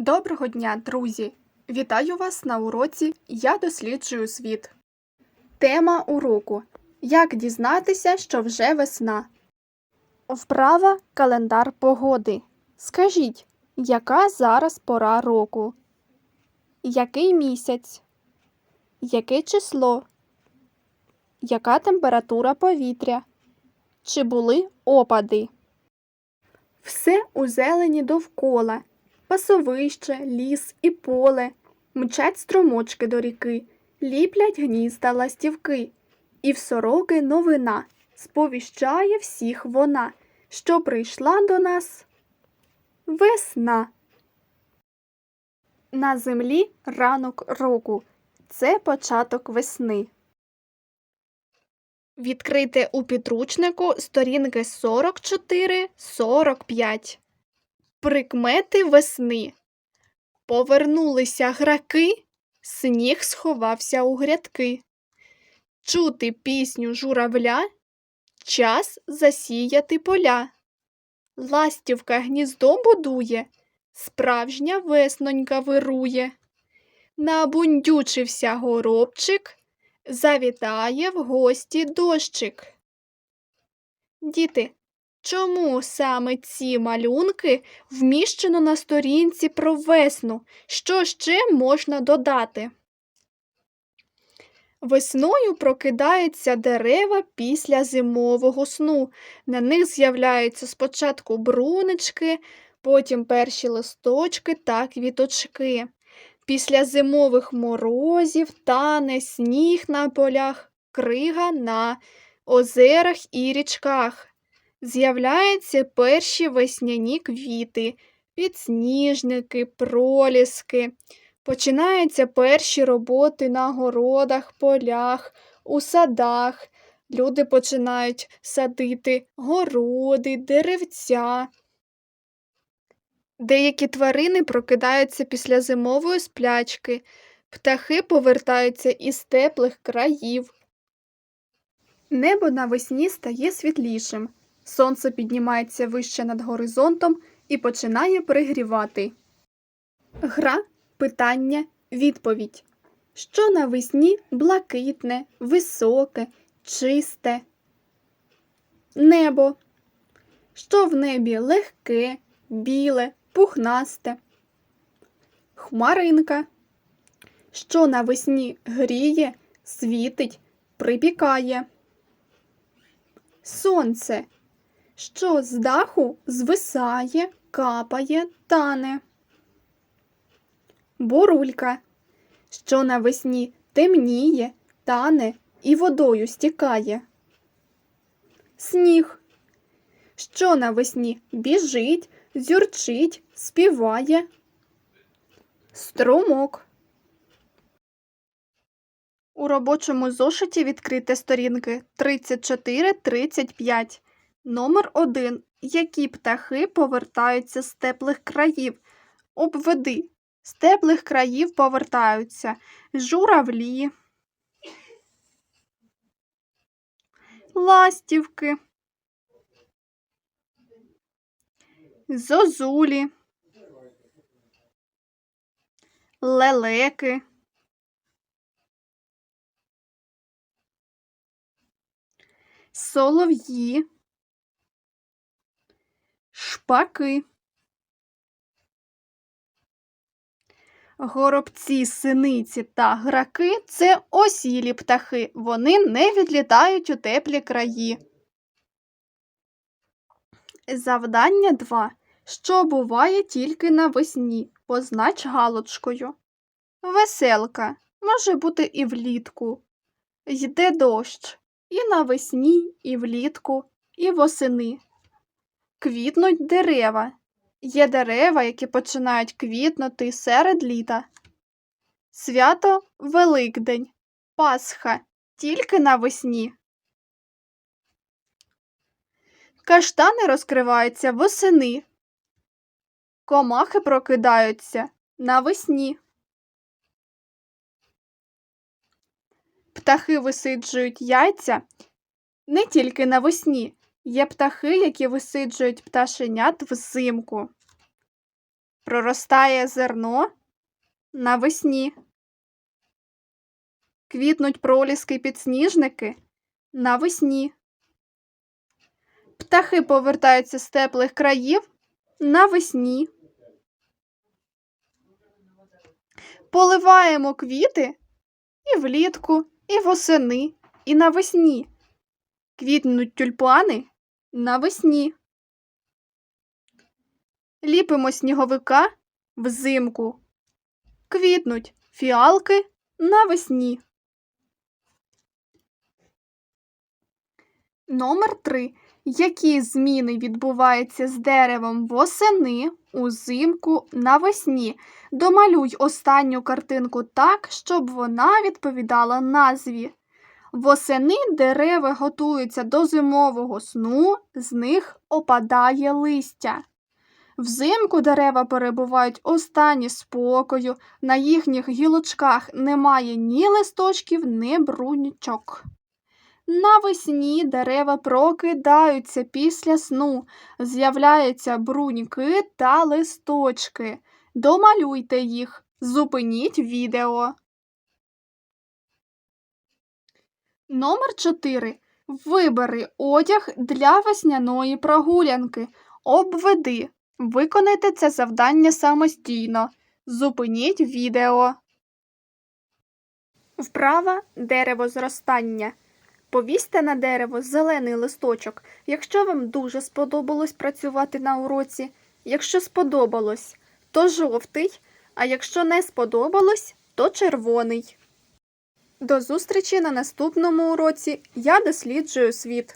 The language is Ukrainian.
Доброго дня, друзі! Вітаю вас на уроці Я досліджую світ. Тема уроку Як дізнатися, що вже весна. Вправа календар погоди. Скажіть, яка зараз пора року? Який місяць? Яке число? Яка температура повітря? Чи були опади? Все у зелені довкола пасовище, ліс і поле, мчать струмочки до ріки, ліплять гнізда ластівки, і в сороки новина сповіщає всіх вона, що прийшла до нас весна. На землі ранок року. Це початок весни. Відкрийте у підручнику сторінки 44-45. Прикмети весни. Повернулися граки, сніг сховався у грядки. Чути пісню журавля, час засіяти поля. Ластівка гніздо будує, справжня веснонька вирує. Набундючився горобчик, завітає в гості дощик. Діти, Чому саме ці малюнки вміщено на сторінці про весну? Що ще можна додати? Весною прокидаються дерева після зимового сну. На них з'являються спочатку брунички, потім перші листочки та квіточки. Після зимових морозів тане сніг на полях, крига на озерах і річках. З'являються перші весняні квіти, підсніжники, проліски. Починаються перші роботи на городах, полях, у садах. Люди починають садити городи, деревця. Деякі тварини прокидаються після зимової сплячки, птахи повертаються із теплих країв. Небо навесні стає світлішим. Сонце піднімається вище над горизонтом і починає пригрівати. Гра, питання, відповідь. Що навесні блакитне, високе, чисте? Небо. Що в небі легке, біле, пухнасте? Хмаринка. Що навесні гріє, світить, припікає? Сонце що з даху звисає, капає, тане. Бурулька, що навесні темніє, тане і водою стікає. Сніг, що навесні біжить, зюрчить, співає. Струмок. У робочому зошиті відкрите сторінки 34-35. Номер 1. Які птахи повертаються з теплих країв? Обведи. З теплих країв повертаються журавлі, ластівки, зозулі, лелеки, солов'ї шпаки. Горобці, синиці та граки це осілі птахи. Вони не відлітають у теплі краї. Завдання 2. Що буває тільки навесні? Познач галочкою. Веселка може бути і влітку. Йде дощ і навесні, і влітку, і восени. Квітнуть дерева. Є дерева, які починають квітнути серед літа. Свято Великдень, Пасха тільки навесні. Каштани розкриваються восени. Комахи прокидаються навесні. Птахи висиджують яйця не тільки навесні, Є птахи, які висиджують пташенят взимку. Проростає зерно навесні. Квітнуть проліски підсніжники навесні. Птахи повертаються з теплих країв навесні. Поливаємо квіти і влітку, і восени, і навесні. Квітнуть тюльпани навесні. Ліпимо сніговика взимку. Квітнуть фіалки навесні. Номер 3. Які зміни відбуваються з деревом восени, узимку, навесні? Домалюй останню картинку так, щоб вона відповідала назві. Восени дерева готуються до зимового сну, з них опадає листя. Взимку дерева перебувають у стані спокою, на їхніх гілочках немає ні листочків, ні бруньочок. Навесні дерева прокидаються після сну, з'являються бруньки та листочки. Домалюйте їх, зупиніть відео. Номер 4. Вибери одяг для весняної прогулянки. Обведи. Виконайте це завдання самостійно. Зупиніть відео. Вправа дерево зростання. Повісьте на дерево зелений листочок, якщо вам дуже сподобалось працювати на уроці. Якщо сподобалось, то жовтий, а якщо не сподобалось, то червоний. До зустрічі на наступному уроці. Я досліджую світ.